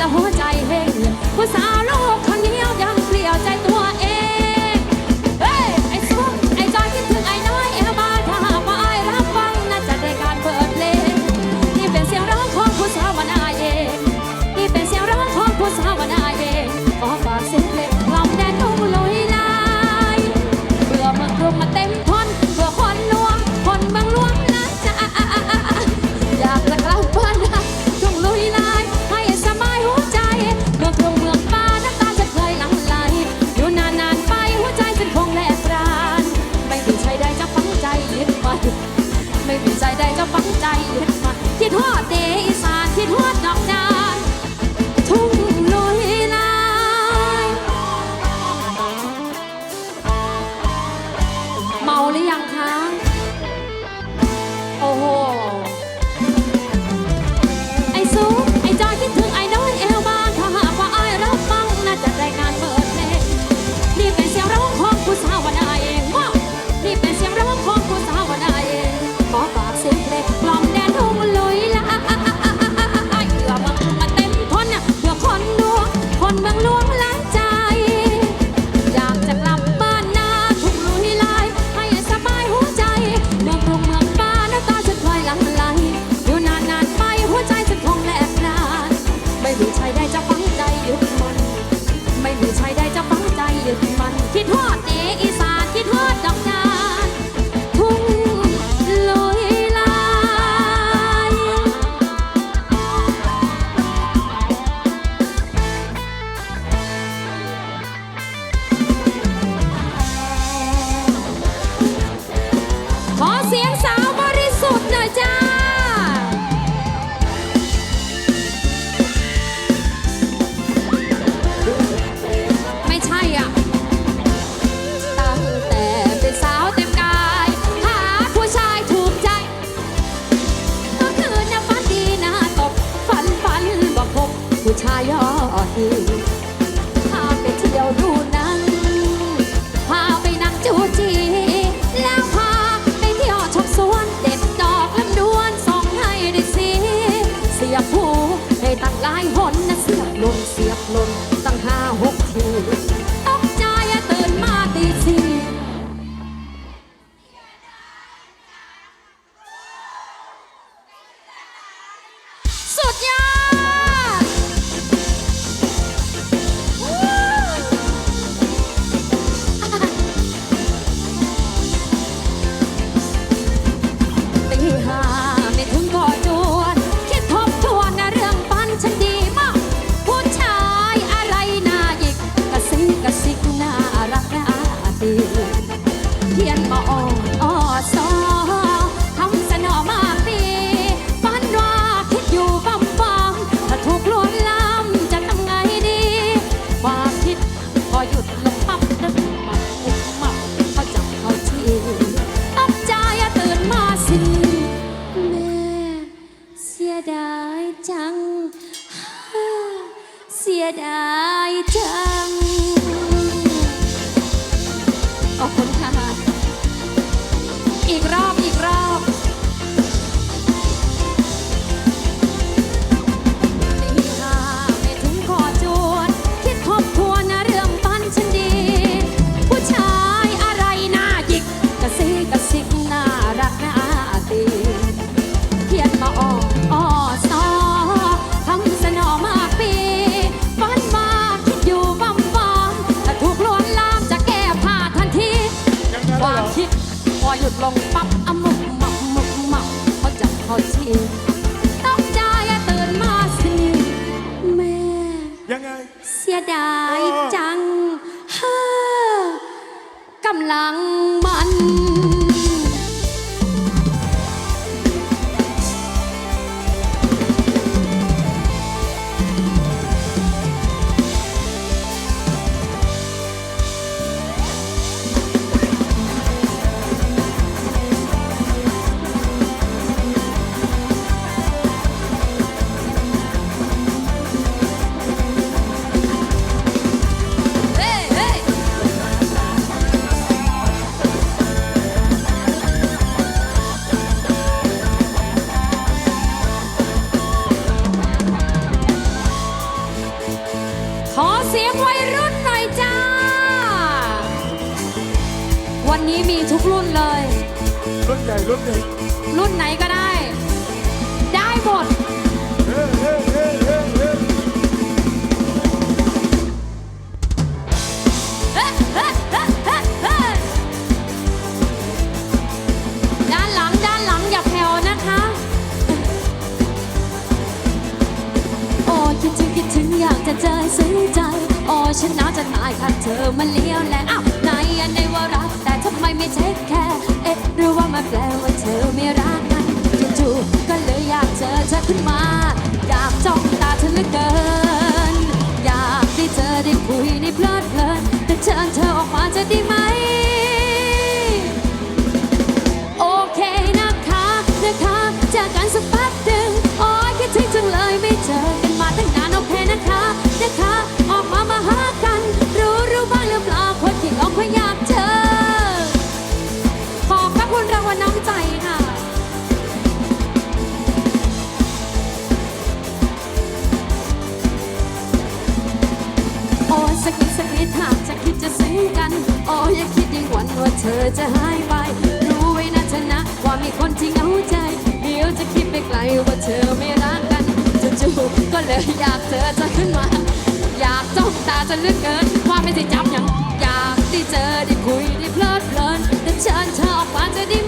แล้หัวใจเฮงผู้สาว お。tie your heels. นนี้มีทุกรุ่นเลย รุ่นใหญ่รุ่นเด็กรุ่นไหนก็ได้ ได้หมด เฮ้เฮ้เฮ้เฮ้เฮ้เฮ้เฮ้เฮ้เฮ้เฮ้ด้านหลังด้านหลังอย่าแผ่วนะคะ โอ้คิดถึงคิดถึงอยากจะเจอซึ้งใจ โอ้ฉันน่าจะตายถ้าเธอมาเลี้ยวแลอ้าว ในอันในว่ารัก แต่ทำไมไม่เทคแคร์เอ๊ะหรือว่ามันแปลว่าเธอไม่รักกันจู่ๆก็เลยอยากเจอเธอขึ้นมา อยากจ้องตาเธอเหลือเกิน อยากได้เจอได้คุยได้เพลิดเพลินแต่เชิญเธอออกมาจะได้ไหม เธอจะหายไป รู้ไว้นะชนะ ว่ามีคนที่เหงาใจ เดี๋ยวจะคิดไปไกลว่าเธอไม่รักกันจู่ๆก็เลยอยากเจอจะขึ้นมา อยากจ้องตาจะลึกเกิน ว่าไม่ได้จำยังอยากได้เจอได้คุยได้เพลิดเพลินแต่เชิญเธอออกมาจะได้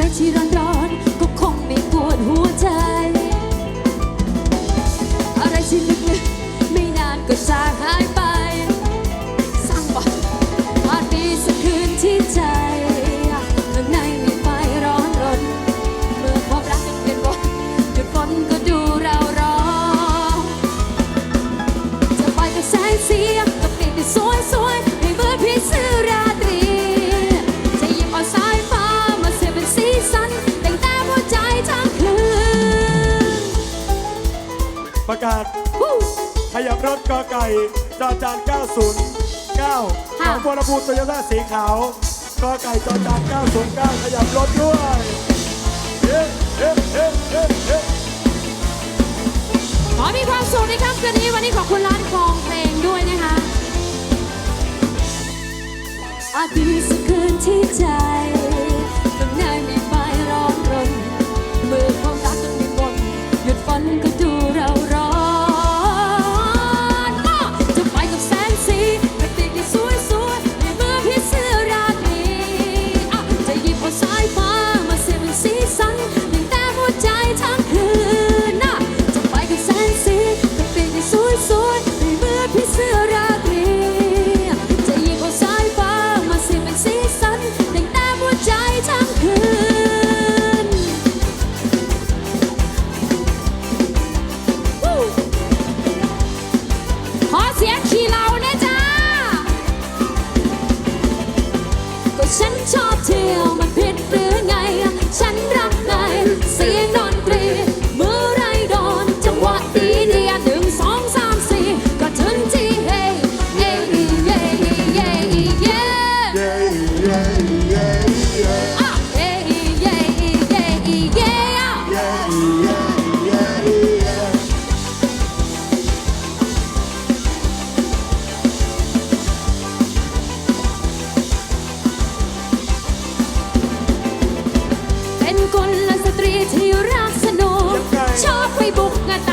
อะไรที่ร้อนร้อนๆก็คงไม่ปวดหัวใจ รถกอไก่จอจาน 909หนองบัวลำพูโตโยต้าสีขาวกอไก่จอจาน 909 ขยับรถด้วยเฮ้เฮ้เฮ้เฮ้เฮ้ขอมีความสุขในค่ำคืนนี้วันนี้ขอบคุณร้านคลองเพลงด้วยนะคะอาจมีสักคืนที่ใจ กละสตรีที่รักสนุกชอบไปบุกงาน